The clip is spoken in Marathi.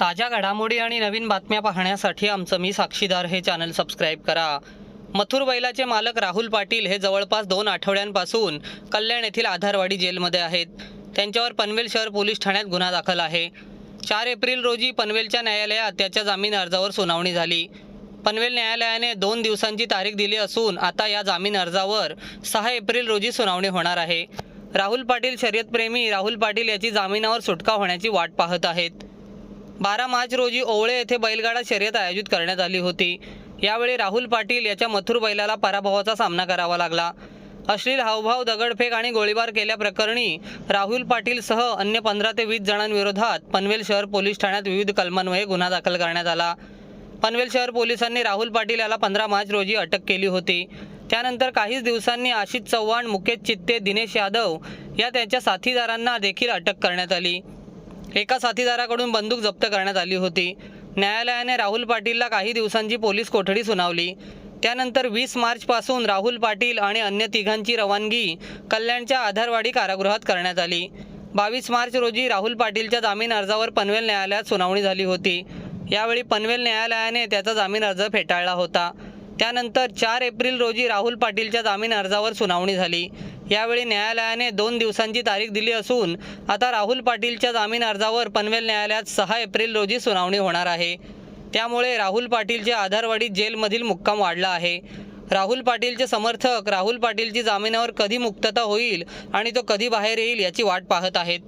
ताज्या घडामोडी आणि नवीन बातम्या पाहण्यासाठी आमचं मी साक्षीदार हे चॅनल सबस्क्राईब करा. मथुर बैलाचे मालक राहुल पाटील हे जवळपास दोन आठवड्यांपासून कल्याण येथील आधारवाडी जेलमध्ये आहेत. त्यांच्यावर पनवेल शहर पोलीस ठाण्यात गुन्हा दाखल आहे. चार एप्रिल रोजी पनवेलच्या न्यायालयात त्याच्या जामीन अर्जावर सुनावणी झाली. पनवेल न्यायालयाने दोन दिवसांची तारीख दिली असून आता या जामीन अर्जावर सहा एप्रिल रोजी सुनावणी होणार आहे. राहुल पाटील शर्यतप्रेमी राहुल पाटील याची जामिनावर सुटका होण्याची वाट पाहत आहेत. बारा मार्च रोजी ओवळे येथे बैलगाडा शर्यत आयोजित करण्यात आली होती. यावेळी राहुल पाटील याच्या मथुर बैलाला पराभवाचा सामना करावा लागला. अश्लील हावभाव दगडफेक आणि गोळीबार केल्याप्रकरणी राहुल पाटीलसह अन्य पंधरा ते वीस जणांविरोधात पनवेल शहर पोलीस ठाण्यात विविध कलमान्वये गुन्हा दाखल करण्यात आला. पनवेल शहर पोलिसांनी राहुल पाटील याला पंधरा मार्च रोजी अटक केली होती. त्यानंतर काहीच दिवसांनी आशिष चव्हाण मुकेश चित्ते दिनेश यादव या त्यांच्या साथीदारांना देखील अटक करण्यात आली. एका साथीदाराकडून बंदूक जप्त करण्यात आली होती. न्यायालयाने राहुल पाटीलला काही दिवसांची पोलीस कोठडी सुनावली. त्यानंतर वीस मार्चपासून राहुल पाटील आणि अन्य तिघांची रवानगी कल्याणच्या आधारवाडी कारागृहात करण्यात आली. बावीस मार्च रोजी राहुल पाटीलच्या जामीन अर्जावर पनवेल न्यायालयात सुनावणी झाली होती. यावेळी पनवेल न्यायालयाने त्याचा जामीन अर्ज फेटाळला होता. त्यानंतर चार एप्रिल रोजी राहुल पाटीलच्या जामीन अर्जावर सुनावणी झाली. यावेळी न्यायालयाने दोन दिवसांची तारीख दिली असून आता राहुल पाटीलच्या जामीन अर्जावर पनवेल न्यायालयात सहा एप्रिल रोजी सुनावणी होणार आहे. त्यामुळे राहुल पाटीलचे आधारवाडी जेलमधील मुक्काम वाढला आहे. राहुल पाटीलचे समर्थक राहुल पाटीलची जामिनावर कधी मुक्तता होईल आणि तो कधी बाहेर येईल याची वाट पाहत आहेत.